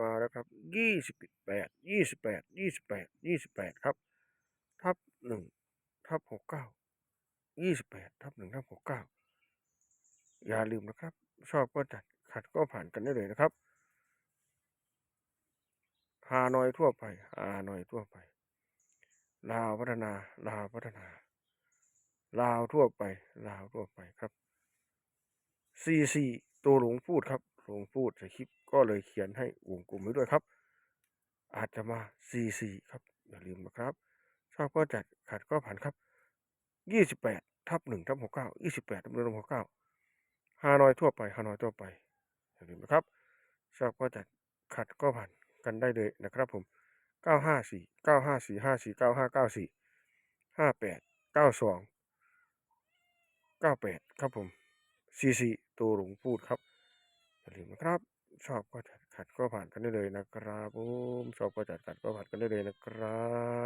มาแล้วครับยี่สิบแปดยี่สิบแปดยี่สิบแปดยี่สิบแปดครับ ทับหนึ่งทับหกเก้ายี่สิบแปดทับหนึ่งทับหกเก้าอย่าลืมนะครับ ชอบก็จัดขัดก็ผ่านกันได้เลยนะครับฮานอยทั่วไปฮานอยทั่วไป ลาวพัฒนา ลาวพัฒนา ลาวทั่วไป ลาวทั่วไปครับซีซีตัวหลวงพูดครับ หลวงพูดในคลิปก็เลยเขียนให้วงกลมไว้ด้วยครับ อาจจะมาซีซีครับ อย่าลืมนะครับ ชอบก็จัดขัดก็ผ่านครับยี่สิบแปดทับหนึ่งทับหกเก้ายี่สิบแปดทับหนึ่งทับหกเก้าฮานอยทั่วไปฮานอยทั่วไป อย่าลืมนะครับ ชอบก็จัดขัดก็ผ่านกันได้เลยนะครับผมเก้าห้าสี่เก้าห้าสี่ห้าสี่เก้าห้าเก้าสี่ห้าแปดเก้าสองเก้าแปดครับผมซีซีตัวหลวงพูดครับ อย่าลืมนะครับ ชอบก็จัดขัดก็ผ่านกันได้เลยนะครับผมชอบก็จัดขัดก็ผ่านกันได้เลยนะครับ